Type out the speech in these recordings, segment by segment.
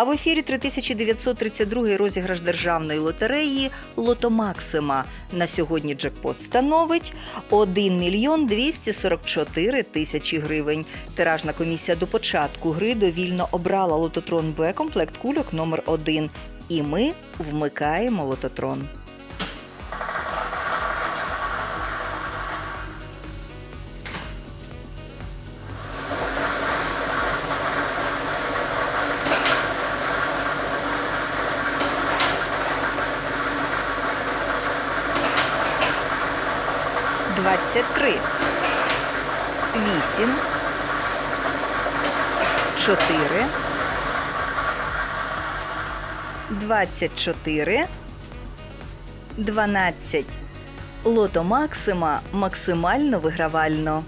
А в ефірі 3932 розіграш державної лотереї Лото Максима. На сьогодні джекпот становить 1 мільйон 244 тисячі гривень. Тиражна комісія до початку гри довільно обрала лототрон Б комплект кульок номер 1 І ми вмикаємо лототрон. Двадцять три. Вісім. Чотири. Двадцять чотири. Дванадцять. Лото Максима максимально вигравально.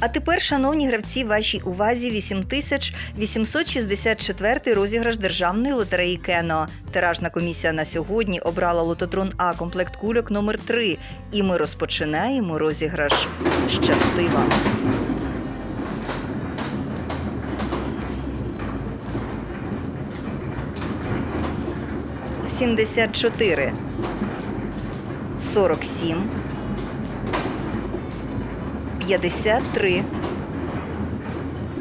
А тепер, шановні гравці, вашій увазі 8864 розіграш державної лотереї Кено. Тиражна комісія на сьогодні обрала лототрон А комплект кульок номер 3 І ми розпочинаємо розіграш. Щасти вам! Сімдесят чотири. Сорок сім. 53,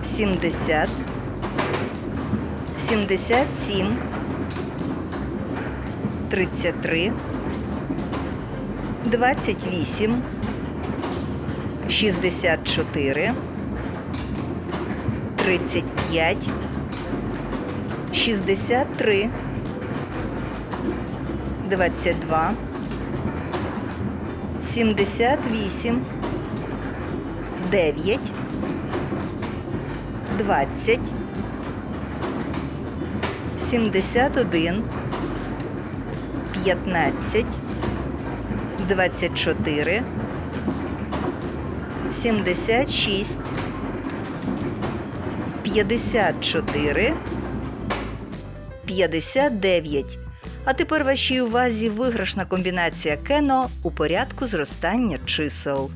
70, 77, 33, 28, 64, 35, 63, 22, 78, 9, 20, 71, 15, 24, 76, 54, 59. А тепер вашій увазі виграшна комбінація кено у порядку зростання чисел.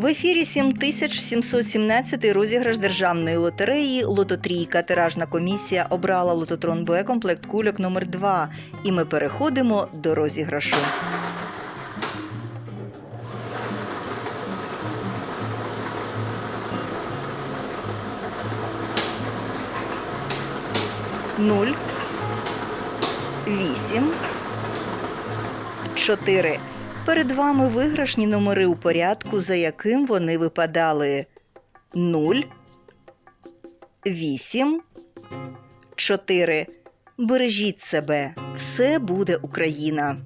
В ефірі 7717 розіграш державної лотереї Лототрійка. Тиражна комісія обрала лототрон Б комплект кульок номер 2 І ми переходимо до розіграшу. Нуль. Вісім. Чотири. Перед вами виграшні номери у порядку, за яким вони випадали 0, 8, 4. Бережіть себе. Все буде Україна.